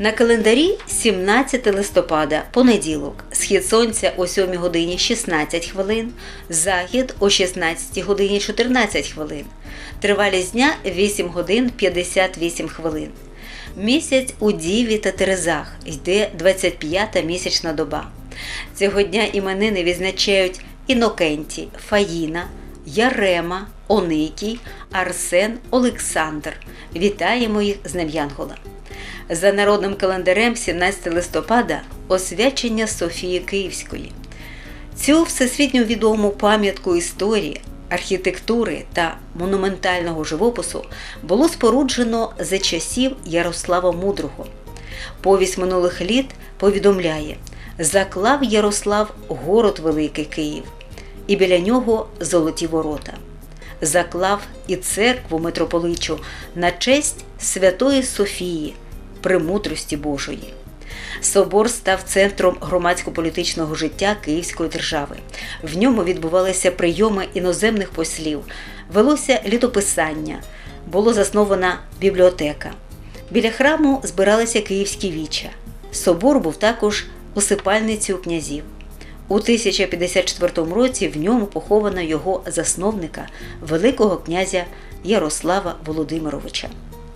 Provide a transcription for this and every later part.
На календарі 17 листопада, понеділок, схід сонця о 7 годині 16 хвилин, захід о 16 годині 14 хвилин, тривалість дня 8 годин 58 хвилин. Місяць у Діві та Терезах йде 25-та місячна доба. Цього дня іменини відзначають Інокенті, Фаїна, Ярема, Оникій, Арсен, Олександр. Вітаємо їх з Нев'янгола. За народним календарем 17 листопада освячення Софії Київської. Цю всесвітньо відому пам'ятку історії, архітектури та монументального живопису було споруджено за часів Ярослава Мудрого. Повість минулих літ повідомляє: заклав Ярослав город Великий Київ, і біля нього золоті ворота. Заклав і церкву митрополичу на честь Святої Софії, премудрості Божої. Собор став центром громадсько-політичного життя Київської держави. В ньому відбувалися прийоми іноземних послів, велося літописання, було заснована бібліотека. Біля храму збиралися київські віча. Собор був також усипальницею князів. У 1054 році в ньому поховано його засновника, Великого князя Ярослава Володимировича.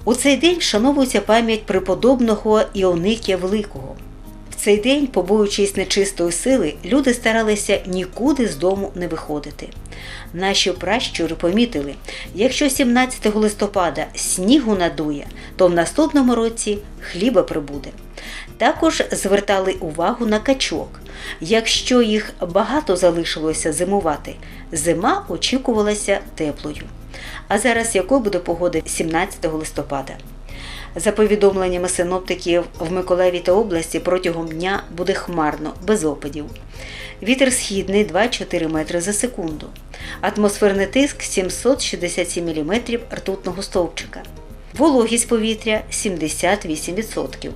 У цей день вшановується пам'ять преподобного Іоникія Великого. В цей день, побоюючись нечистої сили, люди старалися нікуди з дому не виходити. Наші пращури помітили, якщо 17 листопада снігу надує, то в наступному році хліба прибуде. Також звертали увагу на качок. Якщо їх багато залишилося зимувати, зима очікувалася теплою. А зараз якою буде погода 17 листопада? За повідомленнями синоптиків, в Миколаєві та області протягом дня буде хмарно, без опадів. Вітер східний 2-4 метри за секунду. Атмосферний тиск 767 мм ртутного стовпчика. Вологість повітря 78%.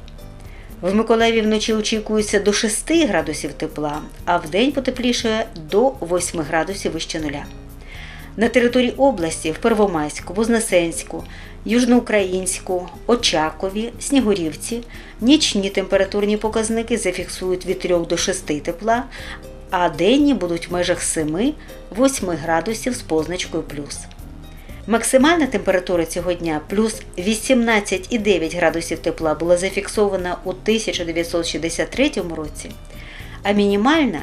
В Миколаєві вночі очікується до 6 градусів тепла, а вдень потеплішає до 8 градусів вище нуля. На території області в Первомайську, Вознесенську, Южноукраїнську, Очакові, Снігурівці нічні температурні показники зафіксують від 3 до 6 тепла, а денні будуть в межах 7-8 градусів з позначкою плюс. Максимальна температура цього дня плюс 18,9 градусів тепла була зафіксована у 1963 році, а мінімальна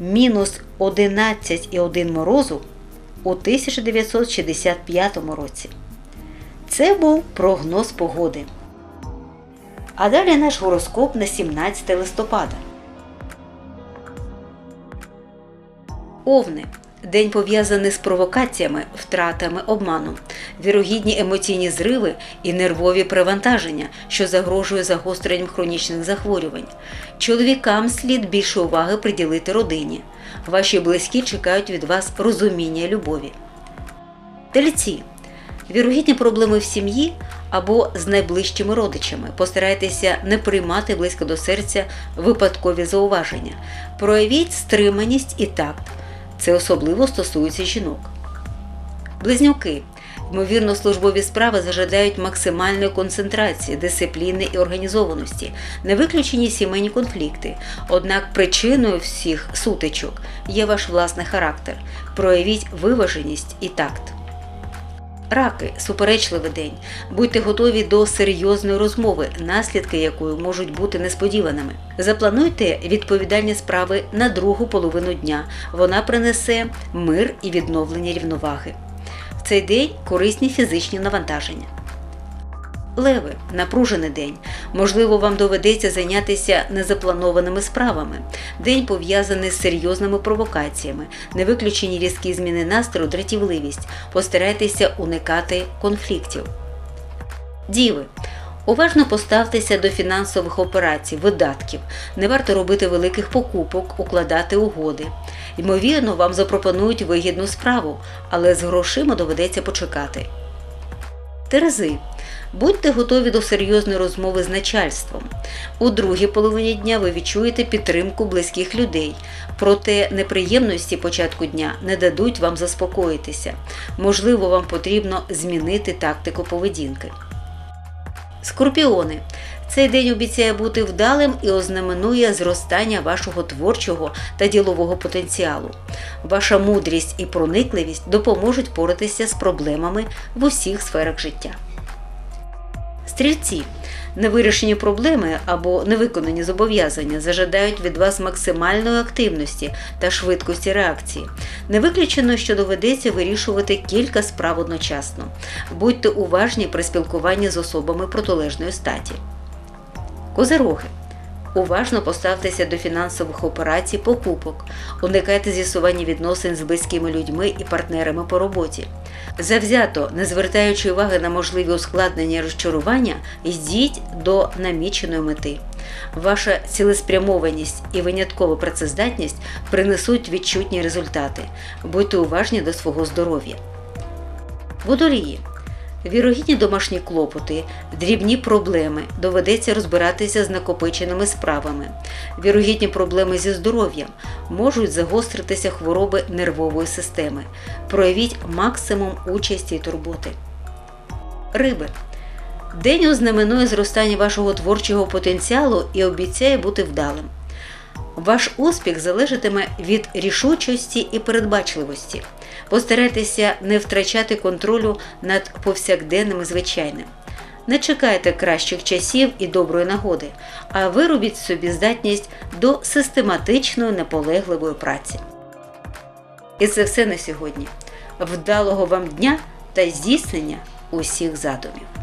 мінус 11,1 морозу у 1965 році. Це був прогноз погоди. А далі наш гороскоп на 17 листопада. Овни. День пов'язаний з провокаціями, втратами, обманом, вірогідні емоційні зриви і нервові перевантаження, що загрожує загостренням хронічних захворювань. Чоловікам слід більше уваги приділити родині. Ваші близькі чекають від вас розуміння і любові. Тельці. Вірогідні проблеми в сім'ї або з найближчими родичами. Постарайтеся не приймати близько до серця випадкові зауваження. Проявіть стриманість і такт. Це особливо стосується жінок. Близнюки. Ймовірно, службові справи зажадають максимальної концентрації, дисципліни і організованості, не виключені сімейні конфлікти. Однак причиною всіх сутичок є ваш власний характер. Проявіть виваженість і такт. Раки суперечливий день. Будьте готові до серйозної розмови, наслідки якої можуть бути несподіваними. Заплануйте відповідальні справи на другу половину дня. Вона принесе мир і відновлення рівноваги. В цей день корисні фізичні навантаження. Леви, напружений день. Можливо, вам доведеться зайнятися незапланованими справами. День пов'язаний з серйозними провокаціями, не виключені різкі зміни настрою, дратівливість. Постарайтеся уникати конфліктів. Діви. Уважно поставтеся до фінансових операцій, видатків. Не варто робити великих покупок, укладати угоди. Ймовірно, вам запропонують вигідну справу, але з грошима доведеться почекати. Терези. Будьте готові до серйозної розмови з начальством. У другій половині дня ви відчуєте підтримку близьких людей, проте неприємності початку дня не дадуть вам заспокоїтися. Можливо, вам потрібно змінити тактику поведінки. Скорпіони. Цей день обіцяє бути вдалим і ознаменує зростання вашого творчого та ділового потенціалу. Ваша мудрість і проникливість допоможуть поратися з проблемами в усіх сферах життя. Стрільці. Невирішені проблеми або невиконані зобов'язання зажадають від вас максимальної активності та швидкості реакції. Не виключено, що доведеться вирішувати кілька справ одночасно. Будьте уважні при спілкуванні з особами протилежної статі. Козероги. Уважно поставтеся до фінансових операцій покупок, уникайте з'ясування відносин з близькими людьми і партнерами по роботі. Завзято, не звертаючи уваги на можливі ускладнення і розчарування, йдіть до наміченої мети. Ваша цілеспрямованість і виняткова працездатність принесуть відчутні результати. Будьте уважні до свого здоров'я. Водолії. Вірогідні домашні клопоти, дрібні проблеми, доведеться розбиратися з накопиченими справами. Вірогідні проблеми зі здоров'ям можуть загостритися хвороби нервової системи. Проявіть максимум участі і турботи. Риби. День ознаменує зростання вашого творчого потенціалу і обіцяє бути вдалим. Ваш успіх залежатиме від рішучості і передбачливості. Постарайтеся не втрачати контролю над повсякденним і звичайним. Не чекайте кращих часів і доброї нагоди, а виробіть собі здатність до систематичної наполегливої праці. І це все на сьогодні. Вдалого вам дня та здійснення усіх задумів.